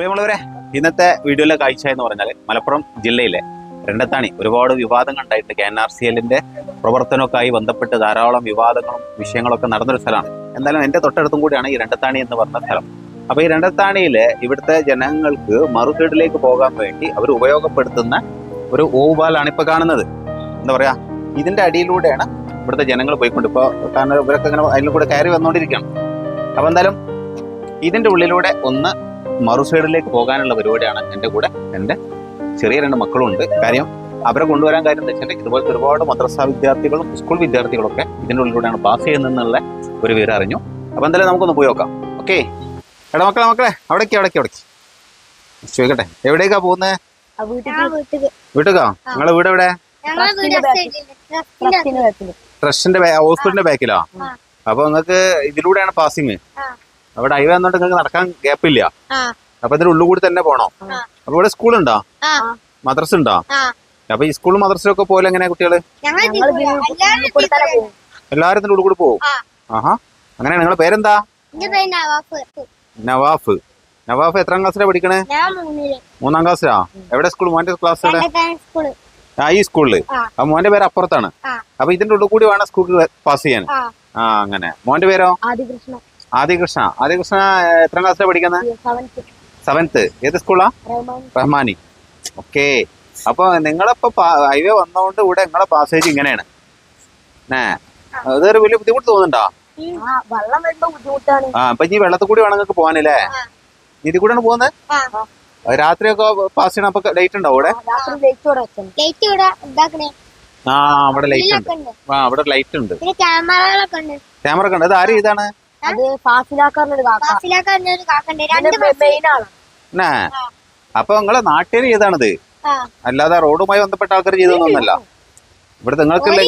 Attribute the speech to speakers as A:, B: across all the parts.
A: പ്രിയമുള്ളവരെ ഇന്നത്തെ വീഡിയോയിലെ കാഴ്ച എന്ന് പറഞ്ഞാൽ മലപ്പുറം ജില്ലയിലെ രണ്ടത്താണി. ഒരുപാട് വിവാദങ്ങൾ ഉണ്ടായിട്ട് കെ എൻ ആർ സി എല്ലിന്റെ പ്രവർത്തനമൊക്കെയായി ബന്ധപ്പെട്ട് ധാരാളം വിവാദങ്ങളും വിഷയങ്ങളൊക്കെ നടന്നൊരു സ്ഥലമാണ്. എന്തായാലും എന്റെ തൊട്ടടുത്തും കൂടിയാണ് ഈ രണ്ടത്താണി എന്ന് പറഞ്ഞ സ്ഥലം. അപ്പൊ ഈ രണ്ടത്താണിയിലെ ഇവിടുത്തെ ജനങ്ങൾക്ക് മറുകേടിലേക്ക് പോകാൻ വേണ്ടി അവർ ഉപയോഗപ്പെടുത്തുന്ന ഒരു ഓവുപാലാണ് ഇപ്പൊ കാണുന്നത്. എന്താ പറയാ ഇതിന്റെ അടിയിലൂടെയാണ് ഇവിടുത്തെ ജനങ്ങൾ പോയിക്കൊണ്ട് ഇപ്പൊ കാരണം ഇവരൊക്കെ ഇങ്ങനെ അതിലൂടെ കൂടെ കയറി വന്നുകൊണ്ടിരിക്കുകയാണ്. അപ്പൊ എന്തായാലും ഇതിന്റെ ഉള്ളിലൂടെ ഒന്ന് മറു സൈഡിലേക്ക് പോകാനുള്ള പരിപാടിയാണ് എന്റെ കൂടെ. എന്റെ ചെറിയ രണ്ട് മക്കളും ഉണ്ട് കാര്യം അവരെ കൊണ്ടുവരാൻ കാര്യം എന്താ വെച്ചിട്ടുണ്ടെങ്കിൽ ഇതുപോലത്തെ ഒരുപാട് മദ്രസ വിദ്യാർത്ഥികളും സ്കൂൾ വിദ്യാർത്ഥികളൊക്കെ ഇതിന്റെ ഉള്ളിലൂടെയാണ് പാസ് ചെയ്യുന്നതെന്നുള്ള ഒരു വിവരം അറിഞ്ഞു. അപ്പോൾ എന്തായാലും നമുക്കൊന്ന് പോയി നോക്കാം. ഓക്കെ. എടാ മക്കളെ മക്കളെ അവിടേക്ക് അവിടേക്ക് അവിടേക്ക്. ചോദിക്കട്ടെ. എവിടേക്കാ പോകുന്നത് വീട്ടുകാ നിങ്ങളെ വീട് എവിടെ?
B: ട്രസ്റ്റിന്റെ
A: ഹോസ്പിറ്റലിന്റെ ബാക്കിലാ. അപ്പൊ നിങ്ങക്ക് ഇതിലൂടെയാണ് പാസിങ്
B: ആ.
A: അവിടെ ഹൈവേ വന്നോണ്ട് നിങ്ങൾക്ക് നടക്കാൻ ഗ്യാപ്പില്ല
B: ആ.
A: അപ്പൊ ഇതിന്റെ ഉള്ളുകൂടി തന്നെ പോണോ. അപ്പൊ ഇവിടെ സ്കൂൾ ഉണ്ടോ?
B: ആ.
A: മദ്രസ ഉണ്ടോ?
B: ആ.
A: അപ്പൊ ഈ സ്കൂളും മദ്രസയൊക്കെ പോലെ
C: എങ്ങനെയാ കുട്ടികൾ?
A: എല്ലാരും ഇതിന്റെ ഉള്ളിൽ കൂടി പോകും ആഹാ. അങ്ങനെ നിങ്ങളെ പേരെന്താ?
B: നവാഫ്.
A: നവാഫ്. എത്ര ക്ലാസ്സിലാ പഠിക്കണേ? മൂന്നാം ക്ലാസ്സിലാ എവിടെ സ്കൂൾ മോന്റെ ക്ലാസ് ആ ഈ സ്കൂളിൽ
B: ആ.
A: അപ്പൊ മോന്റെ പേര് അപ്പുറത്താണ്. അപ്പൊ ഇതിന്റെ ഉള്ളിൽ കൂടി വേണം സ്കൂളിൽ പാസ് ചെയ്യാൻ.
B: ആ.
A: ആ അങ്ങനെ. മോന്റെ പേരോ?
C: ആദികൃഷ്ണ
A: ആദികൃഷ്ണ. ആദികൃഷ്ണ എത്ര എത്രാം ക്ലാസ്സിലാ പഠിക്കുന്നത്
C: സെവൻത്ത്
A: ഏത് സ്കൂളാ റഹ്മാനി. ഓക്കെ അപ്പൊ നിങ്ങളിപ്പോ ഹൈവേ വന്നതുകൊണ്ട് ഇവിടെ നിങ്ങളെ പാസേജ് ഇങ്ങനെയാണ്. ഏ അതൊരു വലിയ ബുദ്ധിമുട്ട് തോന്നുന്നുണ്ടോ?
C: ആ
A: അപ്പൊ ഇനി വെള്ളത്തിൽ കൂടി വേണം നിങ്ങൾക്ക് പോകാനല്ലേ?
B: ആ.
A: കൂടെ കൂടെയാണ് പോകുന്നത്
B: ആ.
A: രാത്രിയൊക്കെ പാസ് ചെയ്യണം. അപ്പൊ ലൈറ്റ് ഉണ്ടോ അവിടെ?
C: രാത്രി ലൈറ്റ് ഇവിടെ വെക്കണം
B: ലൈറ്റ് ഇവിടെ
A: ആ അവിടെ ലൈറ്റ് ഉണ്ട്. ആ അവിടെ ലൈറ്റ് ഉണ്ട്.
B: പിന്നെ ക്യാമറകളൊക്കെ ഉണ്ട്.
A: ക്യാമറ ഒക്കെ ഉണ്ട്. അത് ആരും ഇതാണ്
C: അത് ഫാസിലാക്കാറിനൊരു കാക്ക.
B: കാക്കണ്ട്. രണ്ട്
C: മെയിൻ ആണ്.
A: അപ്പൊ നിങ്ങളെ നാട്ടുകാർ ചെയ്താണത്. അല്ലാതെ റോഡുമായി ബന്ധപ്പെട്ട ആൾക്കാർ ചെയ്തൊന്നുമല്ല ഇവിടെ നിങ്ങൾക്കുള്ള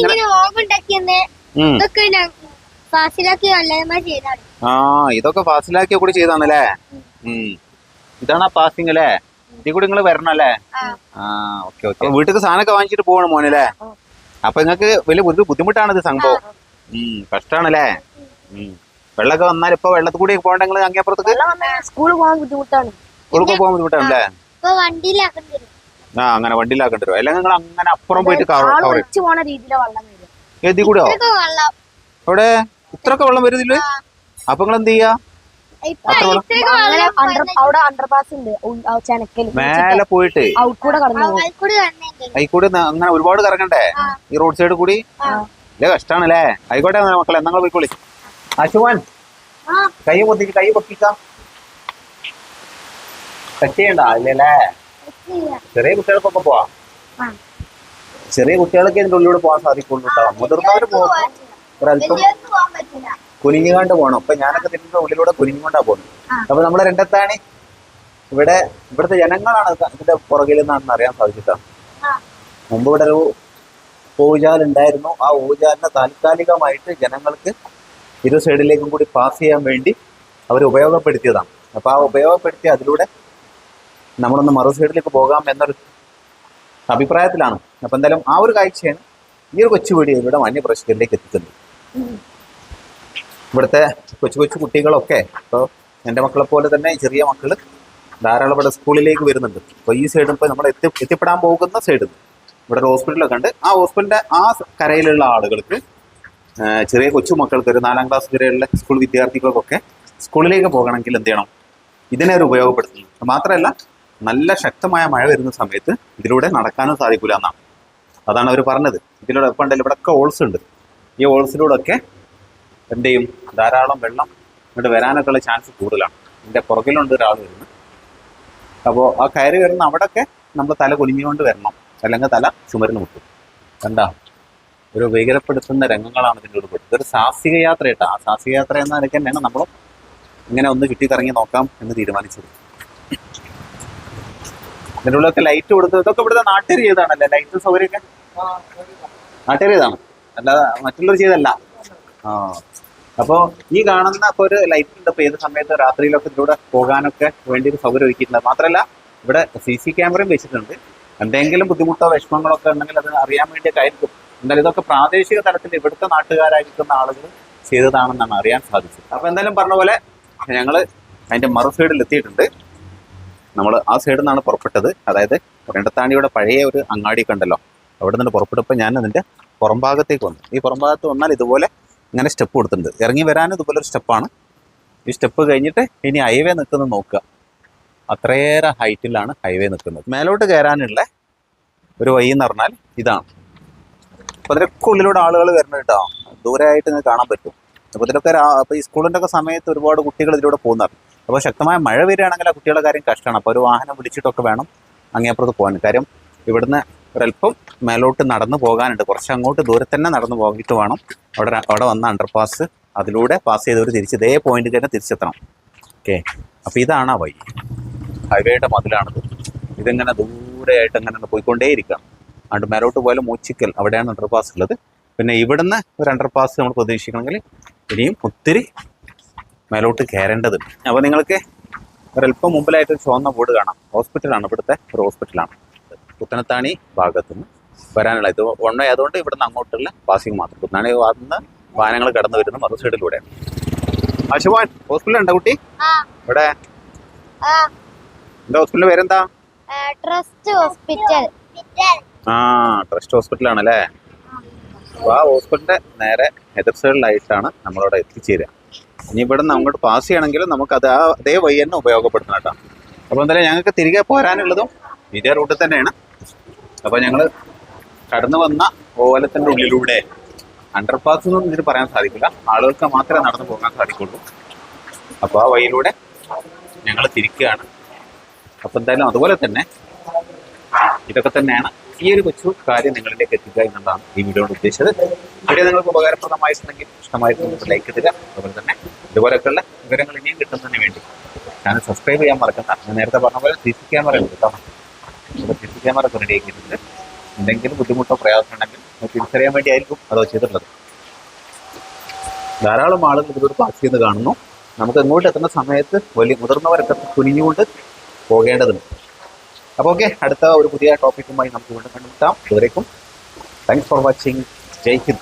A: ആ ഇതൊക്കെ ഫാസിലാക്കിയ കൂടി ചെയ്താണല്ലേ? ഇതാണ് ആ പാസിംഗ് അല്ലേ? ഇതിൽ കൂടി നിങ്ങൾ വരണം അല്ലേ?
B: ആ.
A: Okay okay. വീട്ടിൽ സാധനമൊക്കെ വാങ്ങിച്ചിട്ട് പോകണം മോനല്ലേ അപ്പൊ നിങ്ങക്ക് വലിയ ബുദ്ധി- ബുദ്ധിമുട്ടാണ് ഇത് സംഭവം ഉം കഷ്ടാണല്ലേ? ഉം. വെള്ളമൊക്കെ വന്നാൽ ഇപ്പൊ വെള്ളത്തിൽ കൂടി പോകണ്ടെങ്കിൽ അങ്ങേപ്പുറത്തേക്ക്
C: സ്കൂളിൽ പോകാൻ ബുദ്ധിമുട്ടാണ്.
A: സ്കൂളിൽ പോകാൻ ബുദ്ധിമുട്ടാണല്ലേ? ആ അങ്ങനെ വണ്ടിയിലാക്കേണ്ടി വരും. അല്ലെങ്കിൽ നിങ്ങൾ അങ്ങനെ അപ്പുറം പോയിട്ട് കവർ
B: ഇതൊക്കെ വെള്ളം
A: അവിടെ ഇത്രയൊക്കെ വെള്ളം. വരുന്നില്ല അപ്പൊ നിങ്ങൾ എന്ത് ചെയ്യാ? മേലെ പോയിട്ട്?
C: ഔട്ട് കൂടെ കടന്നു പോകും.
B: കൂടി
A: അങ്ങനെ ഒരുപാട് കറങ്ങണ്ടേ? ഈ റോഡ് സൈഡ് കൂടി. ഇല്ല കഷ്ടാണല്ലേ? ആയിക്കോട്ടെ മക്കളെ നിങ്ങൾ പോയിക്കോളി. അശുവാൻ കൈ പൊത്തിക്ക് കൈ പൊക്കിക്കാം ടച്ച് ചെയ്യണ്ട ഇല്ലല്ലേ. ചെറിയ കുട്ടികൾക്കൊക്കെ പോവാം. ചെറിയ കുട്ടികൾക്ക് ഇതിന്റെ ഉള്ളിലൂടെ പോകാൻ സാധിക്കുള്ളൂ കേട്ടോ മുതിർന്നവർ പോകും ഒരല്പം കുനിഞ്ഞുകൊണ്ട് പോകണം അപ്പൊ ഞാനൊക്കെ ഇതിന്റെ ഉള്ളിലൂടെ കുനിഞ്ഞുകൊണ്ടാ പോകുന്നത്. അപ്പൊ നമ്മളെ രണ്ടത്താണ്. ഇവിടെ ഇവിടുത്തെ ജനങ്ങളാണ് ഇത് ഇതിന്റെ പുറകിൽ നിന്നാണെന്ന് അറിയാൻ സാധിച്ചിട്ടാ. മുമ്പ് ഇവിടെ ഒരു ഊജാൽ ഉണ്ടായിരുന്നു ആ ഊജാലിനെ താൽക്കാലികമായിട്ട് ജനങ്ങൾക്ക് ഇരു സൈഡിലേക്കും കൂടി പാസ് ചെയ്യാൻ വേണ്ടി അവർ ഉപയോഗപ്പെടുത്തിയതാണ്. അപ്പോൾ ആ ഉപയോഗപ്പെടുത്തി അതിലൂടെ നമ്മളൊന്ന് മറു സൈഡിലേക്ക് പോകാം എന്നൊരു അഭിപ്രായത്തിലാണ്. അപ്പോൾ എന്തായാലും ആ ഒരു കാഴ്ചയാണ് ഈ ഒരു കൊച്ചു ഇവിടെ മാന്യപ്രേക്ഷകരിലേക്ക് എത്തിക്കുന്നത് ഇവിടുത്തെ കൊച്ചു കൊച്ചു കുട്ടികളൊക്കെ ഇപ്പോൾ എന്റെ മക്കളെ പോലെ തന്നെ ചെറിയ മക്കൾ ധാരാളം ഇവിടെ സ്കൂളിലേക്ക് വരുന്നുണ്ട്. അപ്പോൾ ഈ സൈഡും ഇപ്പോൾ നമ്മൾ എത്തി എത്തിപ്പെടാൻ പോകുന്ന സൈഡിൽ ഇവിടെ ഒരു ഹോസ്പിറ്റലൊക്കെ ഉണ്ട്. ആ ഹോസ്പിറ്റലിന്റെ ആ കരയിലുള്ള ആളുകൾക്ക് ചെറിയ കൊച്ചു മക്കൾക്ക് ഒരു നാലാം ക്ലാസ് വരെയുള്ള സ്കൂൾ വിദ്യാർത്ഥികൾക്കൊക്കെ സ്കൂളിലേക്ക് പോകണമെങ്കിൽ എന്ത് ചെയ്യണം? ഇതിനെ ഒരു ഉപയോഗപ്പെടുത്തുന്നു മാത്രമല്ല നല്ല ശക്തമായ മഴ വരുന്ന സമയത്ത് ഇതിലൂടെ നടക്കാനും സാധിക്കില്ല എന്നാണ്. അതാണ് അവർ പറഞ്ഞത്. ഇതിലൂടെ ഇപ്പം ഉണ്ടല്ലോ ഇവിടെയൊക്കെ ഓൾസ് ഉണ്ട്. ഈ ഓൾസിലൂടെയൊക്കെ എന്ത് ചെയ്യും? ധാരാളം വെള്ളം ഇങ്ങോട്ട് വരാനൊക്കെ ഉള്ള ചാൻസ് കൂടുതലാണ്. ഇതിന്റെ പുറകിലുണ്ട് ഒരാൾ വരുന്നത്. അപ്പോൾ ആ കയറി വരുന്ന അവിടെയൊക്കെ നമ്മൾ തല കുനിഞ്ഞുകൊണ്ട് വരണം. അല്ലെങ്കിൽ തല ചുമരിന് മുട്ടും. കണ്ടാ? ഒരു ഭീകരപ്പെടുത്തുന്ന രംഗങ്ങളാണ് ഇതിന്റെ ഉള്ളിൽ പെട്ടത് ഇതൊരു സാഹസിക യാത്ര ആ സാഹസിക യാത്ര എന്ന നിലയ്ക്ക് തന്നെയാണ് നമ്മളും ഇങ്ങനെ ഒന്ന് ചുറ്റിക്കറങ്ങി നോക്കാം എന്ന് തീരുമാനിച്ചത്. ഇതിന്റെ ഉള്ളിലൊക്കെ ലൈറ്റ് കൊടുത്തു ഇതൊക്കെ ഇവിടുത്തെ നാട്ടുകാർ ചെയ്താണല്ലേ ലൈറ്റ് സൗകര്യമൊക്കെ? നാട്ടുകാർ ചെയ്താണ് അല്ലാതെ മറ്റുള്ളവർ ചെയ്തല്ല ആ. അപ്പോൾ ഈ കാണുന്ന ഇപ്പോൾ ഒരു ലൈറ്റ് ഉണ്ട്. ഇപ്പോൾ ഏത് സമയത്ത് രാത്രിയിലൊക്കെ ഇതിലൂടെ പോകാനൊക്കെ വേണ്ടി ഒരു സൗകര്യം ഒരുക്കിയിട്ടുണ്ട് മാത്രമല്ല ഇവിടെ സി സി ക്യാമറയും വെച്ചിട്ടുണ്ട്. എന്തെങ്കിലും ബുദ്ധിമുട്ടോ വിഷമങ്ങളോ ഒക്കെ ഉണ്ടെങ്കിൽ അത് അറിയാൻ വേണ്ടിയൊക്കെ ആയിരിക്കും. എന്തായാലും ഇതൊക്കെ പ്രാദേശിക തലത്തിൽ ഇവിടുത്തെ നാട്ടുകാരായിരിക്കുന്ന ആളുകൾ ചെയ്തതാണെന്നാണ് അറിയാൻ സാധിച്ചത്. അപ്പോൾ എന്തായാലും പറഞ്ഞ പോലെ ഞങ്ങൾ അതിന്റെ മറു സൈഡിൽ എത്തിയിട്ടുണ്ട്. നമ്മൾ ആ സൈഡിൽ നിന്നാണ് പുറപ്പെട്ടത്. അതായത് രണ്ടത്താണിയുടെ പഴയ ഒരു അങ്ങാടി കണ്ടല്ലോ. അവിടെ നിന്ന് പുറപ്പെട്ടപ്പോൾ ഞാൻ അതിന്റെ പുറം ഭാഗത്തേക്ക് വന്നു. ഈ പുറം ഭാഗത്ത് വന്നാൽ ഇതുപോലെ ഇങ്ങനെ സ്റ്റെപ്പ് കൊടുത്തിട്ടുണ്ട്. ഇറങ്ങി വരാനും ഇതുപോലെ ഒരു സ്റ്റെപ്പാണ് ഈ സ്റ്റെപ്പ് കഴിഞ്ഞിട്ട് ഇനി ഹൈവേ നിൽക്കുന്നത് നോക്കുക. അത്രയേറെ ഹൈറ്റിലാണ് ഹൈവേ നിൽക്കുന്നത്. മേലോട്ട് കയറാനുള്ള ഒരു വഴി എന്ന് പറഞ്ഞാൽ ഇതാണ്. അപ്പോൾ അതിലൊക്കെ ഉള്ളിലൂടെ ആളുകൾ വരുന്നത് കേട്ടോ. ദൂരമായിട്ട് നിങ്ങൾക്ക് കാണാൻ പറ്റും. അപ്പോൾ ഇതിലൊക്കെ അപ്പോൾ ഈ സ്കൂളിന്റെ ഒക്കെ സമയത്ത് ഒരുപാട് കുട്ടികൾ ഇതിലൂടെ പോകുന്നുണ്ട് അപ്പോൾ ശക്തമായ മഴ വരികയാണെങ്കിൽ ആ കുട്ടികളുടെ കാര്യം കഷ്ടമാണ്. അപ്പോൾ ഒരു വാഹനം വിളിച്ചിട്ടൊക്കെ വേണം അങ്ങേപ്പുറത്ത് പോകാൻ. കാര്യം ഇവിടുന്ന് ഒരല്പം മേലോട്ട് നടന്നു പോകാനുണ്ട്. കുറച്ച് അങ്ങോട്ട് ദൂരെ തന്നെ നടന്നു പോയിട്ട് വേണം. അവിടെ അവിടെ വന്ന അണ്ടർപാസ് അതിലൂടെ പാസ് ചെയ്തവർ തിരിച്ച് ഇതേ പോയിന്റിൽ തന്നെ തിരിച്ചെത്തണം. ഓക്കെ അപ്പോൾ ഇതാണ് ആ വഴി. ഹൈവേയുടെ മതിലാണിത്. ഇതിങ്ങനെ ദൂരെയായിട്ട് അങ്ങനെ പോയിക്കൊണ്ടേയിരിക്കുകയാണ്. അതുകൊണ്ട് മേലോട്ട് പോയാലും മൂച്ചിക്കൽ അവിടെയാണ് അണ്ടർപാസ് ഉള്ളത്. പിന്നെ ഇവിടുന്ന് ഒരു അണ്ടർപാസ് നമ്മൾ പ്രതീക്ഷിക്കണമെങ്കിൽ ഇനിയും ഒത്തിരി മേലോട്ട് കയറേണ്ടതുണ്ട്. അപ്പോൾ നിങ്ങൾക്ക് ഒരല്പം മുമ്പിലായിട്ട് ഒരു ചുവന്ന ബോർഡ് കാണാം. ഹോസ്പിറ്റലാണ് ഇവിടുത്തെ ഒരു ഹോസ്പിറ്റലാണ്. പുത്തനത്താണി ഭാഗത്തുനിന്ന് വരാനുള്ള ഇത് വൺ വേ ആയതുകൊണ്ട് ഇവിടുന്ന് അങ്ങോട്ടുള്ള പാസിങ് മാത്രം. പുത്തനാണി ഭാഗത്തുനിന്ന് വാഹനങ്ങൾ കടന്നു വരുന്ന മറു സൈഡിലൂടെയാണ് അശുവാൻ ഹോസ്പിറ്റൽ ഉണ്ടോ കുട്ടി? ഇവിടെ എന്താ ഹോസ്പിറ്റലിന്റെ പേരെന്താ?
B: Trust hospital.
A: ആ ട്രസ്റ്റ് ഹോസ്പിറ്റലാണ് അല്ലേ അപ്പോൾ ആ ഹോസ്പിറ്റലിന്റെ നേരെ എതിർ സൈഡിലായിട്ടാണ് നമ്മളവിടെ എത്തിച്ചേരുക. ഇനി ഇവിടെ നിന്ന് അങ്ങോട്ട് പാസ് ചെയ്യണമെങ്കിലും നമുക്ക് അത് ആ അതേ വഴി തന്നെ ഉപയോഗപ്പെടുത്തണം കേട്ടോ. അപ്പോൾ എന്തായാലും ഞങ്ങൾക്ക് തിരികെ പോരാനുള്ളതും ഇതേ റൂട്ടിൽ തന്നെയാണ്. അപ്പോൾ ഞങ്ങൾ കടന്നു വന്ന ഓലത്തിന്റെ ഉള്ളിലൂടെ അണ്ടർപാസ് എന്നൊന്നും ഇതിന് പറയാൻ സാധിക്കില്ല. ആളുകൾക്ക് മാത്രമേ നടന്നു പോകാൻ സാധിക്കുള്ളൂ. അപ്പോൾ ആ വഴിയിലൂടെ ഞങ്ങൾ തിരിക്കുകയാണ്. അപ്പോൾ എന്തായാലും അതുപോലെ തന്നെ ഇതൊക്കെ തന്നെയാണ് ഈ ഒരു കൊച്ചു കാര്യം നിങ്ങളിലേക്ക് എത്തുക എന്നുള്ളതാണ് ഈ വീഡിയോ ഉദ്ദേശിച്ചത്. വീഡിയോ നിങ്ങൾക്ക് ഉപകാരപ്രദമായിട്ടുണ്ടെങ്കിൽ ഇഷ്ടമായിട്ടുണ്ടെങ്കിൽ ലൈക്ക് തരിക അതുപോലെ തന്നെ ഇതുപോലെയൊക്കെയുള്ള വിവരങ്ങൾ ഇനിയും കിട്ടുന്നതിന് വേണ്ടി ചാനൽ സബ്സ്ക്രൈബ് ചെയ്യാൻ മറക്കണ്ട. ഞാൻ നേരത്തെ പറഞ്ഞ പോലെ സി സി ക്യാമറ ഉണ്ട് കേട്ടോ. സി സി ക്യാമറ റെഡി ആക്കിയിട്ടുണ്ട്. എന്തെങ്കിലും ബുദ്ധിമുട്ടോ പ്രയാസം ഉണ്ടെങ്കിൽ തിരിച്ചറിയാൻ വേണ്ടി ആയിരിക്കും അതോ ചെയ്തിട്ടുള്ളത്. ധാരാളം ആളുകൾ ഇതിലൂടെ പാസ് ചെയ്ത് കാണുന്നു. നമുക്ക് ഇങ്ങോട്ട് എത്തുന്ന സമയത്ത് വലിയ മുതിർന്നവരൊക്കെ കുനിഞ്ഞുകൊണ്ട് പോകേണ്ടതുണ്ട്. അപ്പോൾ ഓക്കെ അടുത്ത ഒരു പുതിയ ടോപ്പിക്കുമായി നമുക്ക് വീണ്ടും കണ്ടുമുട്ടാം. ഇതുവരേക്കും thanks for watching Jai Hind.